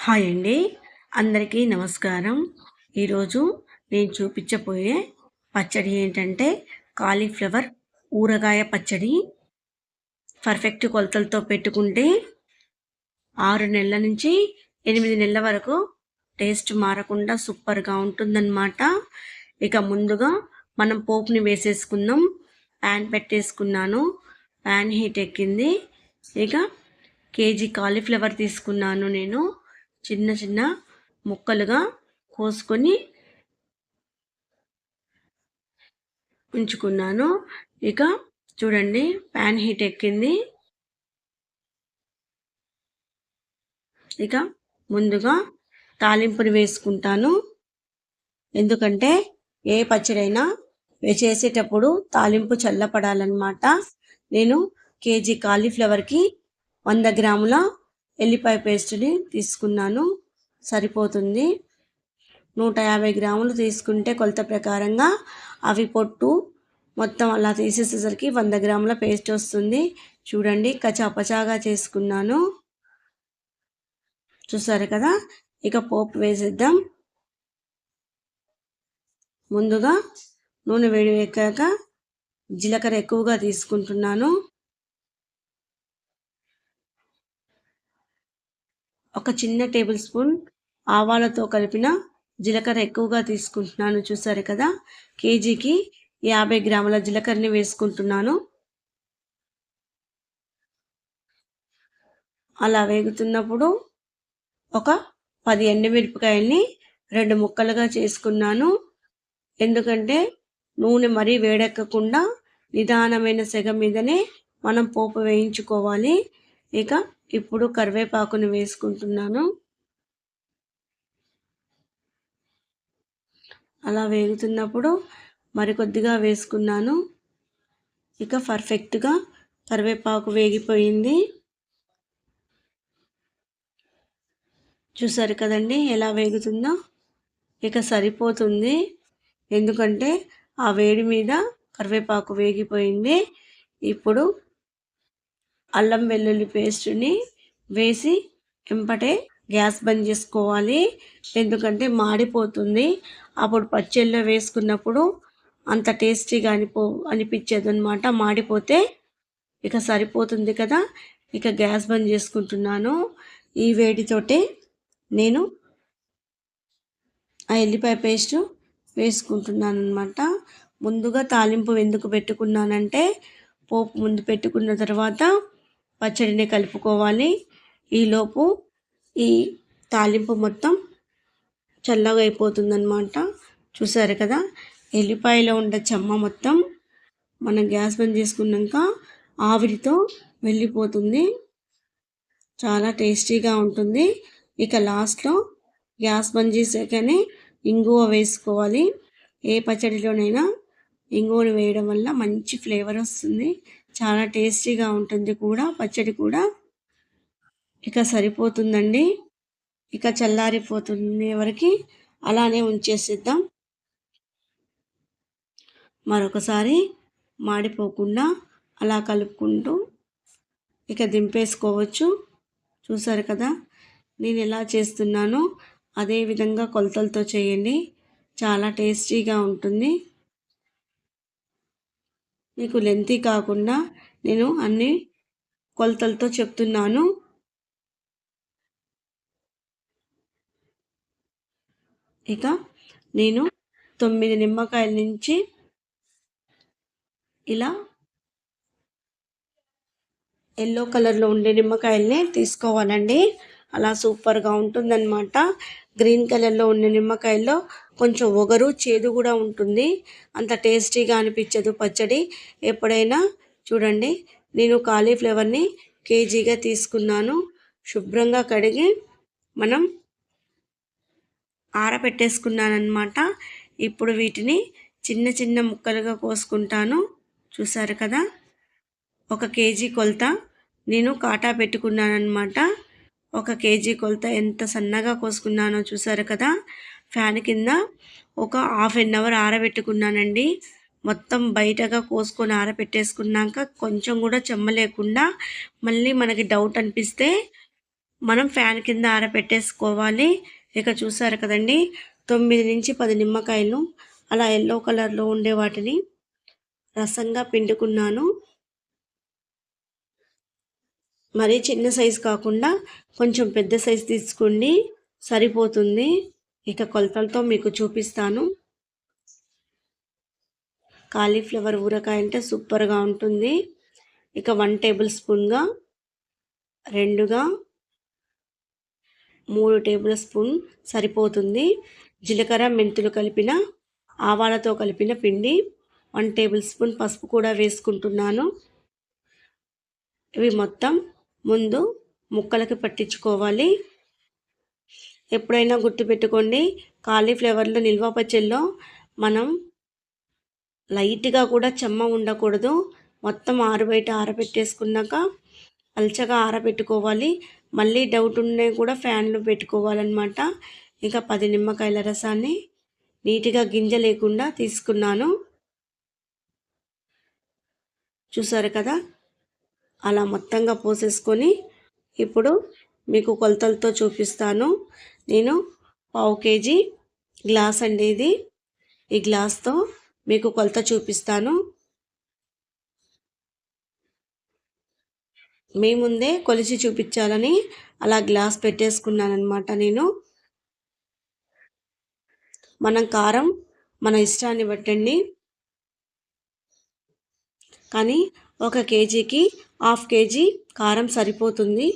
Hi అండి. అందరికీ నమస్కారం. ఈరోజు నేను చూపించబోయే పచ్చడి ఏంటంటే కాలీఫ్లవర్ ఊరగాయ పచ్చడి. పర్ఫెక్ట్ కొలతలతో పెట్టుకుంటే ఆరు నెలల నుంచి ఎనిమిది నెలల వరకు టేస్ట్ మారకుండా సూపర్గా ఉంటుందన్నమాట. ఇక ముందుగా మనం పోపుని వేసేసుకుందాం. ప్యాన్ పెట్టేసుకున్నాను. ప్యాన్ హీట్ ఎక్కింది. ఇక కేజీ కాలీఫ్లవర్ తీసుకున్నాను నేను. చిన్న చిన్న ముక్కలుగా కోసుకొని ఉంచుకున్నాను. ఇక చూడండి ప్యాన్ హీట్ ఎక్కింది. ఇక ముందుగా తాలింపుని వేసుకుంటాను. ఎందుకంటే ఏ పచ్చడైనా చేసేటప్పుడు తాలింపు చల్లపడాలన్నమాట. నేను కేజీ కాలీఫ్లవర్కి వంద గ్రాముల ఎల్లిపాయ పేస్ట్ని తీసుకున్నాను. సరిపోతుంది. నూట యాభై గ్రాములు తీసుకుంటే కొలత ప్రకారంగా అవి పొట్టు మొత్తం అలా తీసేసేసరికి వంద గ్రాముల పేస్ట్ వస్తుంది. చూడండి కచాపచాగా చేసుకున్నాను. చూసారు కదా? ఇక పోపు వేసేద్దాం. ముందుగా నూనె వేడి వేకాక జీలకర్ర ఎక్కువగా తీసుకుంటున్నాను. ఒక చిన్న టేబుల్ స్పూన్ ఆవాలతో కలిపిన జీలకర్ర ఎక్కువగా తీసుకుంటున్నాను చూసారు కదా? కేజీకి యాభై గ్రాముల జీలకర్రని వేసుకుంటున్నాను. అలా వేగుతున్నప్పుడు ఒక పది ఎండుమిరపకాయల్ని రెండు ముక్కలుగా చేసుకున్నాను. ఎందుకంటే నూనె మరీ వేడెక్కకుండా నిదానమైన సెగ మీదనే మనం పోపు వేయించుకోవాలి. ఇక ఇప్పుడు కరివేపాకును వేసుకుంటున్నాను. అలా వేగుతున్నప్పుడు మరికొద్దిగా వేసుకున్నాను. ఇక పర్ఫెక్ట్గా కరివేపాకు వేగిపోయింది. చూసారు కదండి ఎలా వేగుతుందో? ఇక సరిపోతుంది. ఎందుకంటే ఆ వేడి మీద కరివేపాకు వేగిపోయింది. ఇప్పుడు అల్లం వెల్లుల్లి పేస్ట్ని వేసి వెంపటే గ్యాస్ బంద్ చేసుకోవాలి. ఎందుకంటే మాడిపోతుంది. అప్పుడు పచ్చళ్ళలో వేసుకున్నప్పుడు అంత టేస్టీగా అనిపో అనిపించేది అనమాట మాడిపోతే ఇక సరిపోతుంది కదా. ఇక గ్యాస్ బంద్ చేసుకుంటున్నాను. ఈ వేడితోటే నేను ఆ ఎల్లిపాయ పేస్ట్ వేసుకుంటున్నాను అనమాట ముందుగా తాలింపు ఎందుకు పెట్టుకున్నానంటే పోపు ముందు పెట్టుకున్న తర్వాత పచ్చడిని కలుపుకోవాలి. ఈలోపు ఈ తాలింపు మొత్తం చల్లగా అయిపోతుందన్నమాట. చూసారు కదా? ఎల్లిపాయలో ఉండే చెమ్మ మొత్తం మనం గ్యాస్ బంద్ చేసుకున్నాక ఆవిరితో వెళ్ళిపోతుంది. చాలా టేస్టీగా ఉంటుంది. ఇక లాస్ట్లో గ్యాస్ బంద్ చేసాకనే ఇంగువ వేసుకోవాలి. ఏ పచ్చడిలోనైనా ఇంగువను వేయడం వల్ల మంచి ఫ్లేవర్ వస్తుంది. చాలా టేస్టీగా ఉంటుంది కూడా పచ్చడి కూడా. ఇక సరిపోతుందండి. ఇక చల్లారిపోతుంది వరకు అలానే ఉంచేసిద్దాం. మరొకసారి మాడిపోకుండా అలా కలుపుకుంటూ ఇక దింపేసుకోవచ్చు. చూసారు కదా నేను ఎలా చేస్తున్నానో అదే విధంగా కొలతలతో చేయండి. చాలా టేస్టీగా ఉంటుంది. మీకు లెంతీ కాకుండా నేను అన్ని కొలతలతో చెప్తున్నాను. ఇక నేను తొమ్మిది నిమ్మకాయల నుంచి ఇలా ఎల్లో కలర్లో ఉండే నిమ్మకాయల్ని తీసుకోవాలండి. అలా సూపర్గా ఉంటుందన్నమాట. గ్రీన్ కలర్లో ఉండే నిమ్మకాయల్లో కొంచెం ఒగరు చేదు కూడా ఉంటుంది. అంత టేస్టీగా అనిపించదు పచ్చడి. ఎప్పుడైనా చూడండి నేను కాలీఫ్లవర్ని కేజీగా తీసుకున్నాను. శుభ్రంగా కడిగి మనం ఆరబెట్టేసుకున్నానమాట ఇప్పుడు వీటిని చిన్న చిన్న ముక్కలుగా కోసుకుంటాను. చూసారు కదా? ఒక కేజీ కొలత. నేను కాటా పెట్టుకున్నానమాట ఒక కేజీ కొలత ఎంత సన్నగా కోసుకున్నానో చూసారు కదా? ఫ్యాన్ కింద ఒక హాఫ్ అన్ అవర్ ఆరబెట్టుకున్నానండి. మొత్తం బయటగా కోసుకొని ఆరబెట్టేసుకున్నాక కొంచెం కూడా చెమ్మ లేకుండా మళ్ళీ మనకి డౌట్ అనిపిస్తే మనం ఫ్యాన్ కింద ఆరబెట్టేసుకోవాలి. ఇక చూసారు కదండి తొమ్మిది నుంచి పది నిమ్మకాయలు అలా ఎల్లో కలర్లో ఉండే వాటిని రసంగా పిండుకున్నాను. మరీ చిన్న సైజు కాకుండా కొంచెం పెద్ద సైజు తీసుకోండి సరిపోతుంది. ఇక కొలతలతో మీకు చూపిస్తాను. కాలీఫ్లవర్ ఊరకాయ అంటే సూపర్గా ఉంటుంది. ఇక వన్ టేబుల్ స్పూన్గా రెండుగా మూడు టేబుల్ స్పూన్ సరిపోతుంది. జీలకర్ర మెంతులు కలిపిన ఆవాలతో కలిపిన పిండి వన్ టేబుల్ స్పూన్ పసుపు కూడా వేసుకుంటున్నాను. ఇవి మొత్తం ముందు ముక్కలకి పట్టించుకోవాలి. ఎప్పుడైనా గుర్తుపెట్టుకోండి కాలీఫ్లవర్లో నిల్వ పచ్చల్లో మనం లైట్గా కూడా చెమ్మ ఉండకూడదు. మొత్తం ఆరుబయట ఆరబెట్టేసుకున్నాక పల్చగా ఆరబెట్టుకోవాలి. మళ్ళీ డౌట్ ఉండే కూడా ఫ్యాన్లో పెట్టుకోవాలన్నమాట. ఇంకా పది నిమ్మకాయల రసాన్ని నీట్గా గింజ లేకుండా తీసుకున్నాను. చూసారు కదా? అలా మొత్తంగా పోసేసుకొని ఇప్పుడు మీకు కొలతలతో చూపిస్తాను. నేను పావు కేజీ గ్లాస్ అండి ఇది. ఈ గ్లాస్తో మీకు కొలత చూపిస్తాను. మీ ముందే కొలిచి చూపించాలని అలా గ్లాస్ పెట్టేసుకున్నాను అనమాట నేను. మనం కారం మన ఇష్టాన్ని బట్టండి. కానీ ఒక కేజీకి హాఫ్ కేజీ కారం సరిపోతుంది.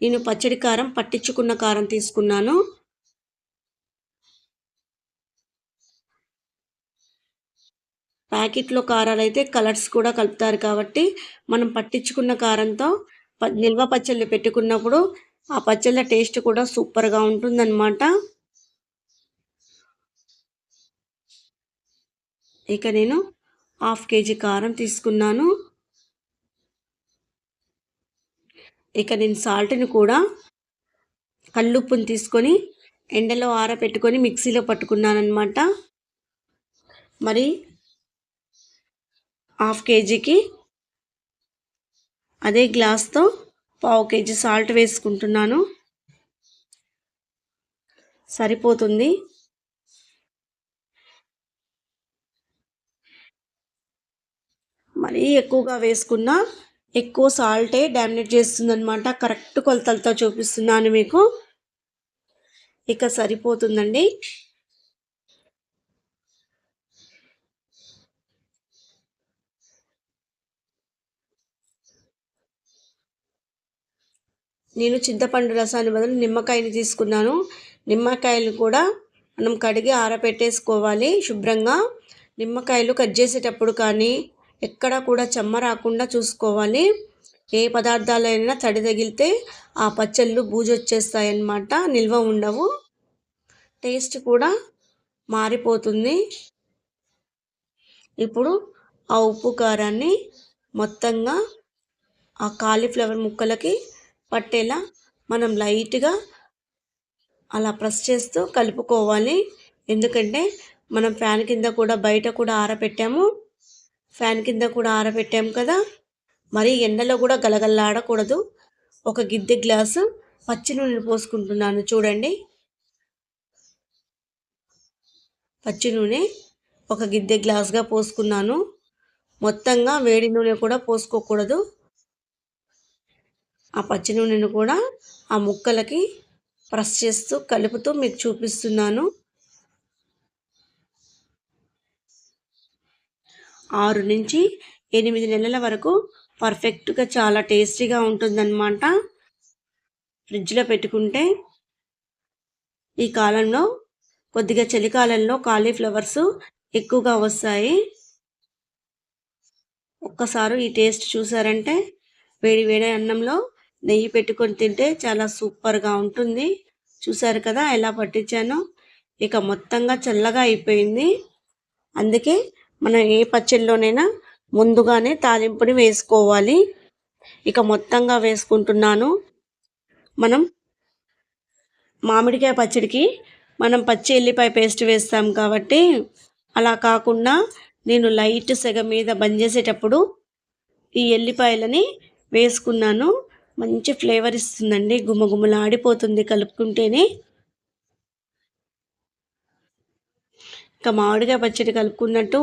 నేను పచ్చడి కారం పట్టించుకున్న కారం తీసుకున్నాను. ప్యాకెట్లో కారాలు అయితే కలర్స్ కూడా కలుపుతారు కాబట్టి మనం పట్టించుకున్న కారంతో నిల్వ పచ్చళ్ళు పెట్టుకున్నప్పుడు ఆ పచ్చళ్ళ టేస్ట్ కూడా సూపర్గా ఉంటుందన్నమాట. ఇక నేను హాఫ్ కేజీ కారం తీసుకున్నాను. ఇక నేను సాల్ట్ని కూడా కల్లుప్పుని తీసుకొని ఎండలో ఆరబెట్టుకొని మిక్సీలో పట్టుకున్నాను అనమాట మరి హాఫ్ కేజీకి అదే గ్లాస్తో పావు కేజీ సాల్ట్ వేసుకుంటున్నాను. సరిపోతుంది. మరీ ఎక్కువగా వేసుకున్నా ఎక్కువ సాల్టే డామినేట్ చేస్తుందనమాట కరెక్ట్ కొలతలతో చూపిస్తున్నాను మీకు. ఇక సరిపోతుందండి. నేను చింతపండు రసాన్ని బదులు నిమ్మకాయని తీసుకున్నాను. నిమ్మకాయలు కూడా మనం కడిగి ఆరబెట్టేసుకోవాలి శుభ్రంగా. నిమ్మకాయలు కట్ చేసేటప్పుడు కానీ ఎక్కడ కూడా చెమ్మ రాకుండా చూసుకోవాలి. ఏ పదార్థాలైనా తడి తగిలితే ఆ పచ్చళ్ళు బూజు వచ్చేస్తాయన్నమాట నిల్వ ఉండవు. టేస్ట్ కూడా మారిపోతుంది. ఇప్పుడు ఆ ఉప్పు కారాన్ని మొత్తంగా ఆ కాలీఫ్లవర్ ముక్కలకి పట్టేలా మనం లైట్గా అలా ప్రెస్ చేస్తూ కలుపుకోవాలి. ఎందుకంటే మనం ఫ్యాన్ కింద కూడా బయట కూడా ఆరబెట్టాము ఫ్యాన్ కింద కూడా ఆరబెట్టాం కదా. మరి ఎండలో కూడా గలగల్లాడకూడదు. ఒక గిద్దె గ్లాసు పచ్చి నూనె పోసుకుంటున్నాను చూడండి. పచ్చి నూనె ఒక గిద్దె గ్లాస్గా పోసుకున్నాను. మొత్తంగా వేడి నూనె కూడా పోసుకోకూడదు. ఆ పచ్చి నూనెను కూడా ఆ ముక్కలకి ప్రెస్ చేస్తూ కలుపుతూ మీకు చూపిస్తున్నాను. ఆరు నుంచి ఎనిమిది నెలల వరకు పర్ఫెక్ట్గా చాలా టేస్టీగా ఉంటుందన్నమాట. ఫ్రిడ్జ్లో పెట్టుకుంటే ఈ కాలంలో కొద్దిగా చలికాలంలో కాలీఫ్లవర్స్ ఎక్కువగా వస్తాయి. ఒక్కసారి ఈ టేస్ట్ చూసారంటే వేడి వేడి అన్నంలో నెయ్యి పెట్టుకొని తింటే చాలా సూపర్గా ఉంటుంది. చూసారు కదా ఎలా పట్టించానో? ఇక మొత్తంగా చల్లగా అయిపోయింది. అందుకే మనం ఏ పచ్చళ్ళలోనైనా ముందుగానే తాలింపుని వేసుకోవాలి. ఇక మొత్తంగా వేసుకుంటున్నాను. మనం మామిడికాయ పచ్చడికి మనం పచ్చి ఎల్లిపాయ పేస్ట్ వేస్తాం కాబట్టి అలా కాకుండా నేను లైట్ సెగ మీద బంద్ చేసేటప్పుడు ఈ ఎల్లిపాయలని వేసుకున్నాను. మంచి ఫ్లేవర్ ఇస్తుందండి. గుమగుమలాడిపోతుంది కలుపుకుంటేనే. ఇంకా మామిడికాయ పచ్చడి కలుపుకున్నట్టు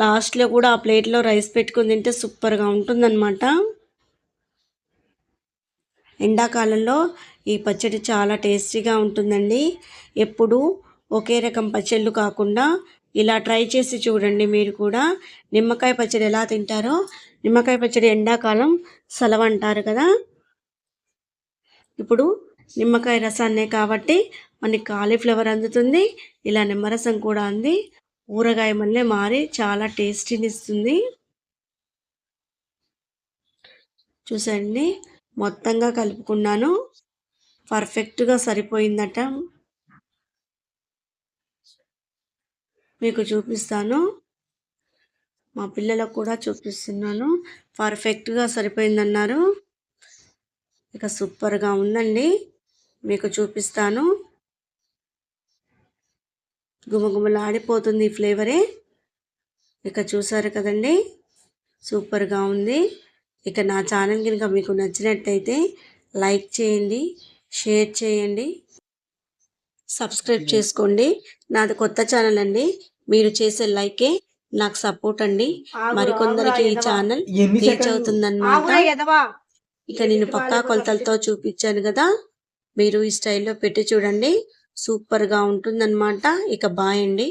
లాస్ట్లో కూడా ఆ ప్లేట్లో రైస్ పెట్టుకుని తింటే సూపర్గా ఉంటుందన్నమాట. ఎండాకాలంలో ఈ పచ్చడి చాలా టేస్టీగా ఉంటుందండి. ఎప్పుడు ఒకే రకం పచ్చళ్ళు కాకుండా ఇలా ట్రై చేసి చూడండి మీరు కూడా. నిమ్మకాయ పచ్చడి ఎలా తింటారో నిమ్మకాయ పచ్చడి ఎండాకాలం సెలవు అంటారు కదా. ఇప్పుడు నిమ్మకాయ రసాన్నే కాబట్టి మనకి కాలీఫ్లవర్ అందుతుంది. ఇలా నిమ్మరసం కూడా అంది. ఊరగాయ మళ్ళీ మారి చాలా టేస్టీని ఇస్తుంది చూసండి మొత్తంగా కలుపుకున్నాను. పర్ఫెక్ట్గా సరిపోయిందట. మీకు చూపిస్తాను. మా పిల్లలకు కూడా చూపిస్తున్నాను. పర్ఫెక్ట్గా సరిపోయిందన్నారు. ఇక సూపర్గా ఉందండి. మీకు చూపిస్తాను. గుమగుమలాడిపోతుంది ఈ ఫ్లేవరే. ఇక చూసారు కదండి? సూపర్గా ఉంది. ఇక నా ఛానల్ కనుక మీకు నచ్చినట్టయితే లైక్ చేయండి షేర్ చేయండి సబ్స్క్రైబ్ చేసుకోండి. నాది కొత్త ఛానల్ అండి. మీరు చేసే లైకే నాకు సపోర్ట్ అండి. మరికొందరికి ఈ ఛానల్ రీచ్ అవుతుందన్నమాట. ఇక నేను పక్కా కొలతలతో చూపించాను కదా. మీరు ఈ స్టైల్లో పెట్టి చూడండి. సూపర్గా ఉంటుందన్నమాట. ఇక బాయ్ అండి.